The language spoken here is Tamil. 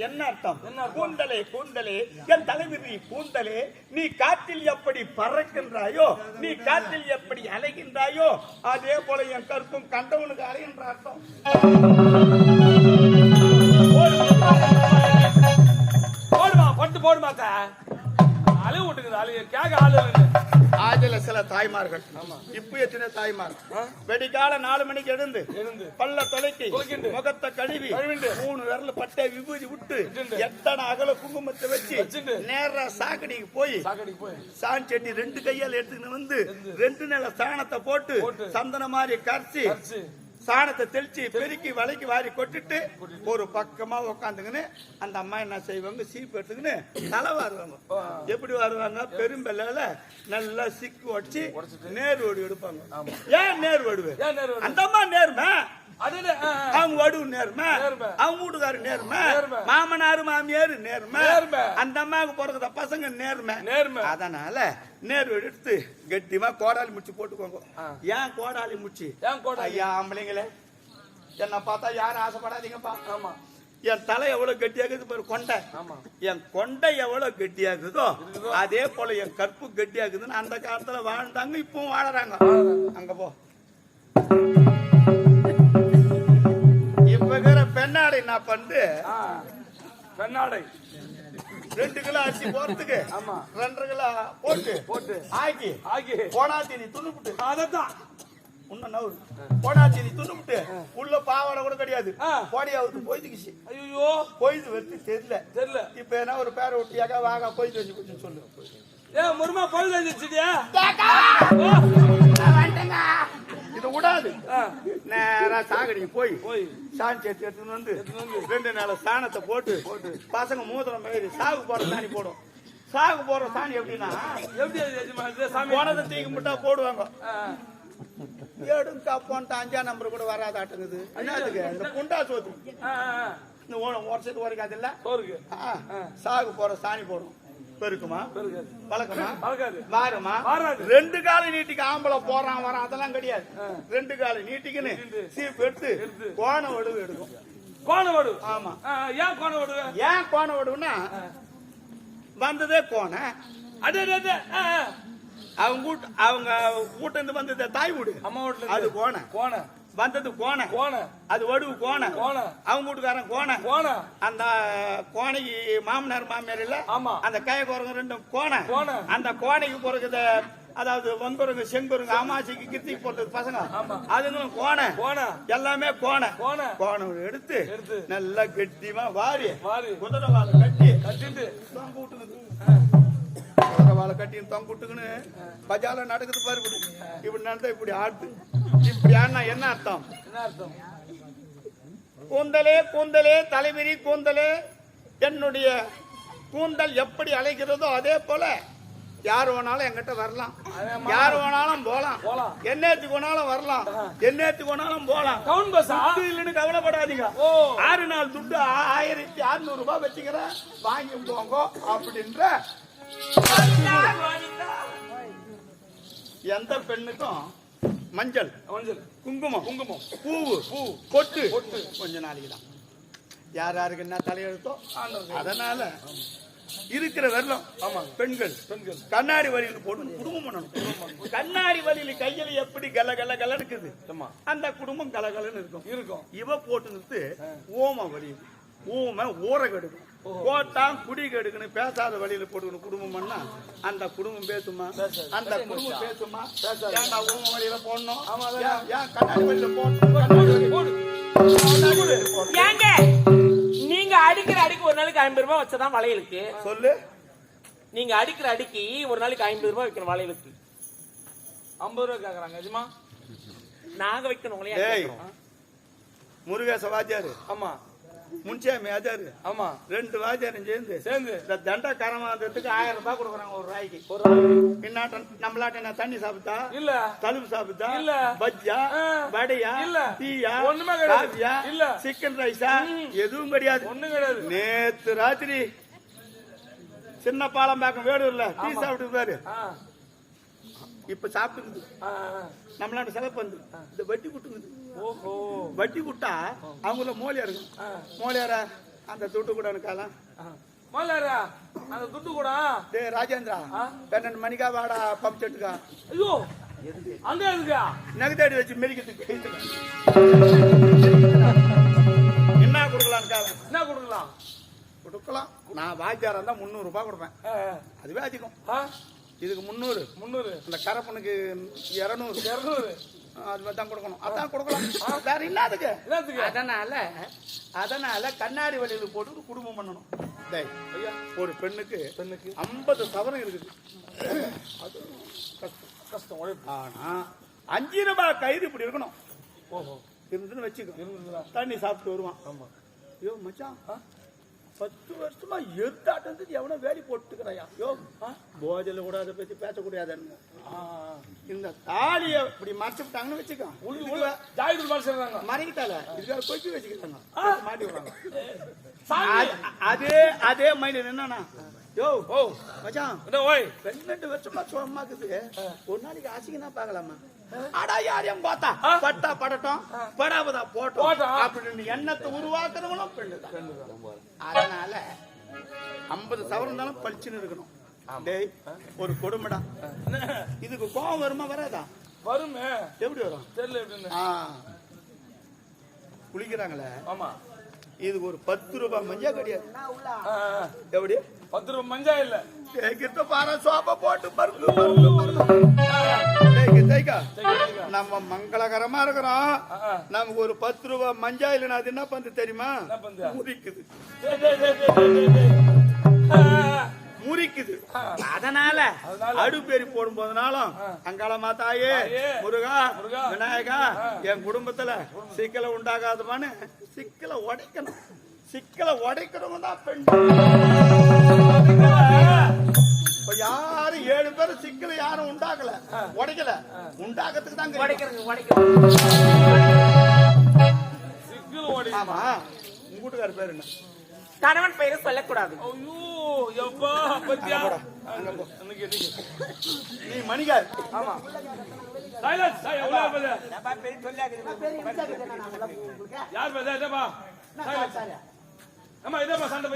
என்ன அர்த்தம்? கூந்தலே கூந்தலே என் தலைவிரி கூந்தலே நீ காற்றில் எப்படி பறக்கின்றாயோ நீ காற்றில் எப்படி அலைகின்றாயோ அதே போல என் கற்பும் கண்டவனுக்கு அலைகின்ற அர்த்தம் தாய்மார்கள். இப்ப எத்தனை தாய்மார்? வெடிக்கால நாலு மணிக்கு எழுந்து. பல்ல தொலைக்கி. முகத்தை கழுவி. மூணு விரல பட்டை விபூதி விட்டு. எத்தனை அகல குங்குமத்தை வச்சு. நேரா சாக்கடைக்கு போய் சான் செட்டி ரெண்டு கையால் எடுத்துக்கிட்டு வந்து ரெண்டு நில சாணத்தை போட்டு. சந்தன மாதிரி கரைச்சு சாணத்தை தெளிச்சு பெருக்கி வலைக்கு வாரி கொட்டிட்டு ஒரு பக்கமா உக்காந்துக்கின்னு அந்த அம்மா என்ன செய்வாங்க? சீப்பு எடுத்துக்கின்னு தலை வாருவாங்க. எப்படி வருவாங்க பெரும்பெல்ல நல்லா சிக்கு உடச்சி. நேர் ஓடி எடுப்பாங்க. ஏன் நேர் ஓடுவே? ஏன் நேரம் அந்த அம்மா நேர்மை. அடடே, வடுவு நேர்மை. அவங்க வீட்டுக்காரு நேர்மை. மாமனாரு மாமியாரு நேர்மை. அந்த அம்மாவுக்கு பிறகுத பசங்க நேர்மை நேர்மை. அதனால நேர் எடுத்து கெட்டிமா கோடாலி முச்சி போட்டுக்கோங்க. ஏன் கோடாலி முச்சி ஏன் கோடாலி? ஐயா ஆம்பளைங்களே என்ன பார்த்தா யாரும் ஆசைப்படாதீங்கப்பா ஆமா என் தலை எவ்வளவு கெட்டியாகுது பாரு கொண்டை என் கொண்டை எவ்வளவு கெட்டியாகுதோ. அதே போல என் கற்பு கெட்டியாகுதுன்னு அந்த காலத்துல வாழ்ந்தாங்க இப்பவும் வாழறாங்க அங்க போ நான் பண்ணு ஆ. பெண்ணாடை ரெண்டு கிலோ அரிசி போறதுக்கு ஆமா. ரெண்டரை கிலோ போட்டு. போட்டு. ஆக்கி. ஆகி போனாத்தீனி துணுப்புட்டு அதத்தான். நவுறு. போனாத்தீனி துணுப்புட்டு உள்ள பாவாடை கூட கிடையாது. ஆ. போடியாவது போய்துக்குச்சு. ஐயோ போய்து வெறுத்து தெரியல. தெரியல. இப்ப என்ன ஒரு பேரை விட்டியாக்கா வாங்க போய்து வச்சு கொஞ்சம் சொல்லு. ஏன் முருமா வந்துச்சுடியா இது விடாது. நேரா சாகடிக்கு போய் போய். சாணி சேர்த்து எடுத்துன்னு வந்து. ரெண்டு நாள் சாணத்தை போட்டு பசங்க மூத்திரம் மாதிரி சாகு போற சாணி போடும். சாகு போற சாணி எப்படின்னா எப்படி அது போனதை தூக்கி முட்டா போடுவாங்க. ஏடும் காப்போன்ட்டு அஞ்சா நம்பர் கூட வராதாட்டுங்குது. என்னதுக்கு இந்த குண்டா சோத்து. இந்த ஓ- வருஷத்துக்கு உரைக்காது இல்ல. சோறுக்கு. சாகு போற சாணி போடும். பெருக்குமா? வாருமா? வாராது. ரெண்டு கால நீட்டிக்கு ஆம்பளை போறான் வரான் அதெல்லாம் கிடையாது. ரெண்டு கால நீட்டிக்குன்னு. சீப் எடுத்து. கோண வடுவு எடுக்கும். கோண வடு ஆமா. ஏன் கோண வடு ஏன் கோண வடுவுன்னா வந்ததே கோண. அடே. அவங்க வீட்டு அவங்க வீட்டுல இருந்து வந்தது தாய் வீடு. அம்மா வீட்டுல அது. கோண. கோண. வந்தது கோண. கோண. அது வடுவு கோண. கோண. அவங்க வீட்டுக்காரன் கோண. கோண. அந்த கோணைக்கு மாமனார் மாமியார் இல்ல? ஆமா. அந்த கய குரங்கு ரெண்டும் கோண. கோண. அந்த கோணைக்கு பிறகுத அதாவது வன்புறங்க செங்குறங்க அமாசிக்கு கிருத்திக்கு போறது பசங்க. அதுங்களும் கோண. கோண. எல்லாமே கோண. கோண. கோணம் எடுத்து. எடுத்து. நல்லா கெட்டிமா வாரி. குதிரை வாழை கட்டி. கட்டிட்டு. குதிரை வாழை கட்டி தொங்க விட்டுக்குன்னு பஜார்ல நடக்குது பாரு இப்படி. இப்படி நடந்தா இப்படி ஆடுது இப்படி ஆடினா என்ன அர்த்தம்? கூந்தலே கூந்தலே தலைவிரி கூந்தலே. என்னுடைய கூந்தல் எப்படி அலைகிறதோ அதே போல யார் வேணாலும் என்கிட்ட வரலாம். யார் வேணாலும் போலாம். என்னத்துக்கு வேணாலும் வரலாம். என்னத்துக்கு வேணாலும் போலாம். கவுன் துட்டு இல்லைன்னு கவலைப்படாதீங்க. ஆறு நாள் துட்டு ஆயிரத்தி அறுநூறு ரூபாய் வச்சுக்கிறேன். வாங்கி போங்க அப்படின்ற. எந்த பெண்ணுக்கும் மஞ்சள். மஞ்சள். குங்குமம். குங்குமம். பூவு பூ. பொட்டு. பொட்டு. கொஞ்ச நாளைக்கு தான் யார் யாருக்கு என்ன தலையெழுத்தோ அதனால இருக்கிற வெள்ளம் ஆமாங்க. பெண்கள். பெண்கள். கண்ணாடி வழியில் போட்டு குடும்பம் பண்ணணும். கண்ணாடி வழியில கையில எப்படி கல கல கல இருக்குது? ஆமா. அந்த குடும்பம் கலகலன்னு இருக்கும். இருக்கும். இவ போட்டு நிறுத்து ஓம வழி ஊம ஊற கெடுக்கும். போட்டான் குடி கெடுக்குன்னு பேசாத வழியில போட்டுக்கணும் குடும்பம் பண்ணா அந்த குடும்பம் பேசுமா. அந்த குடும்பம் பேசுமா? பேசாது. ஏன்டா ஊம வழியில போடணும். ஏன் கண்ணாடி வழியில போடணும். ஏங்க நீங்க அடிக்கிற அடிக்கு ஒரு நாளைக்கு ஐம்பது ரூபாய் வச்சதான் வளையலுக்கு. சொல்லு. நீங்க அடிக்கிற அடிக்கு ஒரு நாளைக்கு ஐம்பது ரூபாய் வைக்கணும் வளையலுக்கு. ஐம்பது ரூபா கேக்குறாங்க எஜமா. நாங்க வைக்கணும். முருகேச வாத்தியாரு. ஆமா. முன்சாமி வாத்தியாரு ஆமா. ரெண்டு வாத்தியாரும் சேர்ந்து. சேர்ந்து. இந்த தண்டை கரமாந்தத்துக்கு ஆயிரம் ரூபாய் கொடுக்குறாங்க ஒரு ராய்க்கு. ஒரு. பின்னாட்டம் நம்மளாட்ட என்ன தண்ணி சாப்பிட்டா? இல்ல. தழுவு சாப்பிட்டா? இல்ல. பஜ்ஜா. வடையா இல்ல. டீயா ஒண்ணுமே. காபியா இல்ல. சிக்கன் ரைஸா? எதுவும் கிடையாது. ஒண்ணும் கிடையாது. நேத்து ராத்திரி சின்ன பாலம்பாக்கம் வேடூர்ல டீ ஆமா. சாப்பிட்டு பாரு. இப்ப ஆ. நம்மளாட்ட சிறப்பு வந்து. இந்த வட்டி குட்டுங்குது. ஓஹோ. வட்டி குட்டா அவங்கள மோலியா இருக்கும் ஆ. மோலியாரா அந்த துட்டு கூட எனக்காலாம் முதல்ல அந்த துட்டு கூட? டேய் ராஜேந்திரா? பன்னெண்டு மணிக்கா வாடா பம்ப் செட்டுக்கா. ஐயோ அங்க இருக்கா நகத்தாடி வச்சு மெரிக்கிறதுக்கு என்ன கொடுக்கலான்னு காலம் என்ன கொடுக்கலாம்? கொடுக்கலாம். நான் வாத்தியாரா இருந்தா முந்நூறு ரூபாய் கொடுப்பேன். அதுவே அதிகம். இதுக்கு முந்நூறு. முந்நூறு. இந்த கரப்பனுக்கு இருநூறு. இருநூறு. அது மாதிரி தான் கொடுக்கணும். அதான் கொடுக்கலாம். வேற என்னத்துக்கு? அதனால அதனால கண்ணாடி வழியில் போட்டு குடும்பம் பண்ணணும். ஒரு பெண்ணுக்கு பெண்ணுக்கு? ஐம்பது சவரம் இருக்குது. அது கஷ்டம் கஷ்டம் ஆனா அஞ்சு ரூபாய் கயிறு இப்படி இருக்கணும். ஓஹோ. இருந்துன்னு வச்சுக்கோ. தண்ணி சாப்பிட்டு வருவான். ஆமா. ஐயோ மச்சான். பத்து வருஷமா எத்தாட்டம் எவனோ வேலி போட்டுக்கிறாயா? யோ போஜல கூட அதை பத்தி பேசக்கூடாதுன்னு. இந்த தாலியை இப்படி மறைச்சு விட்டாங்கன்னு வச்சுக்கோ உள்ள ஜாயிடு மாதிரி செய்றாங்க மறைக்கிட்டால இதுக்காக கொக்கி வச்சுக்கிறாங்க. மாட்டி விடுறாங்க அதே அதே மைண்ட் என்னன்னா யோ ஓ. மச்சான். என்ன ஓய். பன்னெண்டு வருஷமா சுகமாக்குது ஒரு நாளைக்கு ஆசைக்குனா பார்க்கலாமா? அடா யாரையும் பார்த்தா. பட்டா படட்டும் படாபதா போட்டோம். அப்படின்னு எண்ணத்தை உருவாக்குறவங்களும் பெண்ணுதான். அதனால ஐம்பது சவரம் இருந்தாலும் பளிச்சுன்னு இருக்கணும். டேய் ஒரு கொடுமைடா. இதுக்கு கோவம் வருமா வராதா? வருமே. எப்படி வரும்? தெரியல எப்படின்னு. குளிக்கிறாங்களே. ஆமா. இதுக்கு ஒரு பத்து ரூபாய் மஞ்சள் கிடையாது. எப்படி? பத்து ரூபாய் மஞ்சா இல்ல கிட்ட பாரு சோப்பை போட்டு பருக்கு பருக்கு பருக்கு தேய்க்க. நம்ம மங்களகரமா இருக்கிறோம். நமக்கு ஒரு பத்து ரூபாய் மஞ்சள் இல்லைன்னா அது என்ன பண்ணு தெரியுமா? முறிக்குது. முறிக்குது. அதனால? அடுப்பேரி போடும் போதுனாலும் அங்காளமா தாயே முருகா விநாயகா. என் குடும்பத்துல சிக்கலை உண்டாகாதுமான்னு சிக்கலை உடைக்கணும் சிக்கலை உடைக்கிறவங்க தான் பெண் யாரும் உண்டாக்கல உடைக்கல. உண்டாக்கத்துக்கு தான். சிக்கல் ஓடி ஆமா. உங்க வீட்டுக்கார பேர் என்ன? கணவன் பெயரை சொல்லக்கூடாது. நீ மணிகார் ஆமா. யார் இதப்பா ஆமா இதப்பா சண்டை